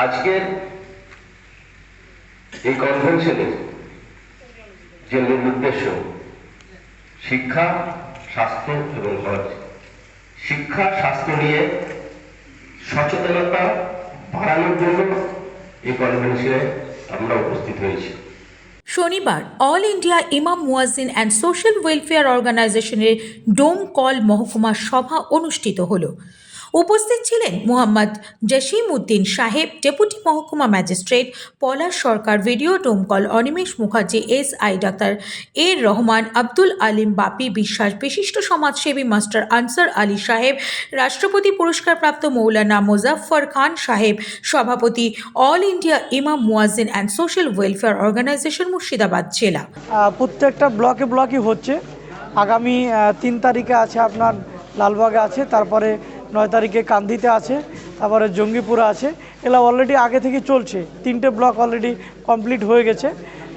আজকের এই কনভেনশনের যে মূল উদ্দেশ্য, শিক্ষা, স্বাস্থ্য এবং হজ শিক্ষা, স্বাস্থ্য নিয়ে সচেতনতা বাড়ানোর জন্য এই কনভেনশনে আমরা উপস্থিত হয়েছি। শনিবার অল ইন্ডিয়া ইমাম মুয়াজ্জিন অ্যান্ড সোশ্যাল ওয়েলফেয়ার অর্গানাইজেশনের ডোম কল মহকুমা সভা অনুষ্ঠিত হলো। উপস্থিত ছিলেন মোহাম্মদ জসিম উদ্দিন সাহেব, ডেপুটি মহকুমা magistrate, Palash Sarkar, BDO Domkal Animesh Mukherjee S I doctor এ রহমান, আব্দুল আলিম বাপি, বিশ্বাস বিশিষ্ট সমাজসেবী মাস্টার আনসার আলী সাহেব, রাষ্ট্রপতি পুরস্কারপ্রাপ্ত মৌলানা মোজাফফর খান সাহেব, সভাপতি অল ইন্ডিয়া ইমাম মুয়াজ্জিন and social welfare organisation Murshidabad জেলা। প্রত্যেকটা ব্লকে ব্লকই হচ্ছে। আগামী তিন তারিখে আছে আপনার লালবাগে আছে, তারপরে নয় তারিখে কান্দিতে আছে, তারপরে জঙ্গিপুরে আছে। এগুলো অলরেডি আগে থেকে চলছে। তিনটে ব্লক অলরেডি কমপ্লিট হয়ে গেছে।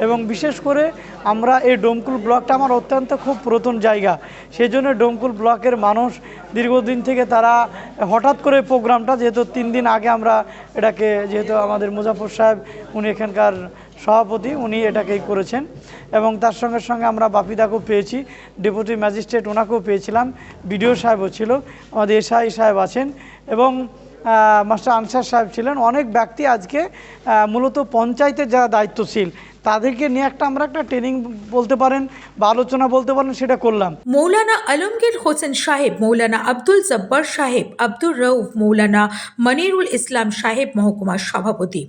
এবং বিশেষ করে আমরা এই ডোমকুল ব্লকটা আমার অত্যন্ত খুব পুরাতন জায়গা। সেই জন্য ডোমকুল ব্লকের মানুষ দীর্ঘদিন থেকে তারা হঠাৎ করে প্রোগ্রামটা যেহেতু তিন দিন আগে আমরা এটাকে, যেহেতু আমাদের মুজাফর সাহেব, উনি এখানকার সভাপতি, উনি এটাকেই করেছেন। এবং তার সঙ্গে সঙ্গে আমরা বাপিদাকেও পেয়েছি, ডেপুটি ম্যাজিস্ট্রেট ওনাকেও পেয়েছিলাম, বিডিও সাহেবও ছিল, আমাদের এসআই সাহেব আছেন এবং মাস্টার আনসার সাহেব ছিলেন। অনেক ব্যক্তি আজকে মূলত পঞ্চায়েতের যারা দায়িত্বশীল, তাদেরকে নিয়ে একটা আমরা একটা ট্রেনিং বলতে পারেন বা আলোচনা বলতে পারেন, সেটা করলাম। মৌলানা আলমগীর হোসেন সাহেব, মৌলানা আব্দুল জব্বার সাহেব, আব্দুর রউফ, মৌলানা মনিরুল ইসলাম সাহেব মহকুমার সভাপতি।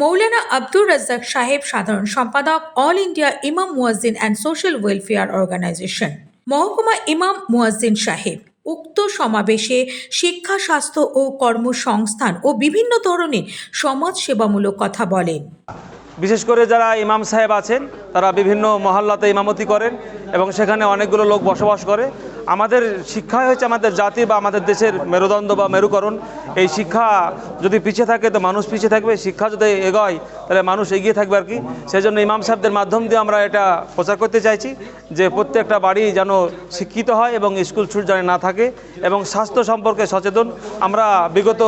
মৌলানা আব্দুর রাজ্জাক সাহেব, সাধারণ সম্পাদক, অল ইন্ডিয়া ইমাম মুয়াজ্জিন অ্যান্ড সোশ্যাল ওয়েলফেয়ার অর্গানাইজেশন। মহকুমা ইমাম মুয়াজ্জিন সাহেব উক্ত সমাবেশে শিক্ষা স্বাস্থ্য ও কর্মসংস্থান ও বিভিন্ন ধরনের সমাজ সেবামূলক কথা বলেন। বিশেষ করে যারা ইমাম সাহেব আছেন, তারা বিভিন্ন মহল্লাতে ইমামতি করেন এবং সেখানে অনেকগুলো লোক বসবাস করে। আমাদের শিক্ষাই হচ্ছে আমাদের জাতি বা আমাদের দেশের মেরুদণ্ড বা মেরুকরণ। এই শিক্ষা যদি পিছিয়ে থাকে, তো মানুষ পিছিয়ে থাকবে। শিক্ষা যদি এগোয়, তাহলে মানুষ এগিয়ে থাকবে আর কি। সেই জন্য ইমাম সাহেবদের মাধ্যম দিয়ে আমরা এটা প্রচার করতে চাইছি যে প্রত্যেকটা বাড়ি যেন শিক্ষিত হয় এবং স্কুল ছুট যেন না থাকে এবং স্বাস্থ্য সম্পর্কে সচেতন। আমরা বিগত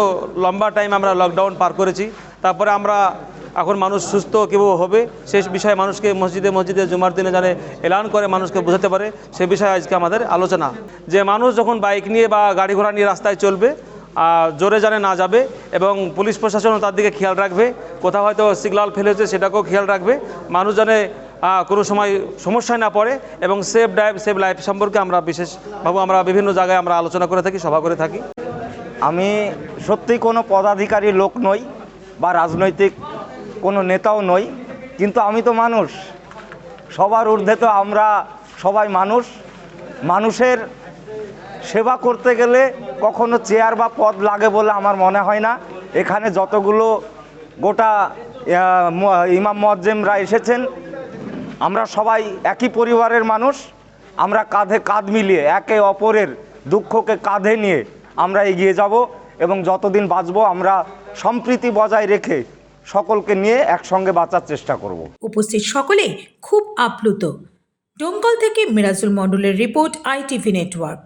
লম্বা টাইম আমরা লকডাউন পার করেছি। তারপরে আমরা এখন মানুষ সুস্থ কীভাবে হবে সেই বিষয়ে মানুষকে মসজিদে মসজিদে জুমার দিনে জানে, এলান করে মানুষকে বোঝাতে পারে, সে বিষয়ে আজকে আমাদের আলোচনা। যে মানুষ যখন বাইক নিয়ে বা গাড়ি ঘোড়া নিয়ে রাস্তায় চলবে জোরে জানে না যাবে এবং পুলিশ প্রশাসনও তার দিকে খেয়াল রাখবে, কোথাও হয়তো সিগনাল ফেলেছে সেটাকেও খেয়াল রাখবে, মানুষ জানে কোনো সময় সমস্যায় না পড়ে এবং সেফ ড্রাইভ, সেফ লাইফ সম্পর্কে আমরা বিশেষভাবে আমরা বিভিন্ন জায়গায় আমরা আলোচনা করে থাকি, সভা করে থাকি। আমি সত্যি কোনো পদাধিকারী লোক নই বা রাজনৈতিক কোনো নেতাও নই, কিন্তু আমি তো মানুষ। সবার ঊর্ধ্বে তো আমরা সবাই মানুষ। মানুষের সেবা করতে গেলে কখনো চেয়ার বা পদ লাগে বলে আমার মনে হয় না। এখানে যতগুলো গোটা ইমাম মজ্জেমরা এসেছেন, আমরা সবাই একই পরিবারের মানুষ। আমরা কাঁধে কাঁধ মিলিয়ে, একে অপরের দুঃখকে কাঁধে নিয়ে আমরা এগিয়ে যাব এবং যতদিন বাঁচব আমরা সম্প্রীতি বজায় রেখে সকলকে নিয়ে একসঙ্গে বাঁচার চেষ্টা করব। উপস্থিত সকলে খুব আপ্লুত। ডোমকল থেকে মিরাজুল মণ্ডলের রিপোর্ট আইটিভি নেটওয়ার্ক।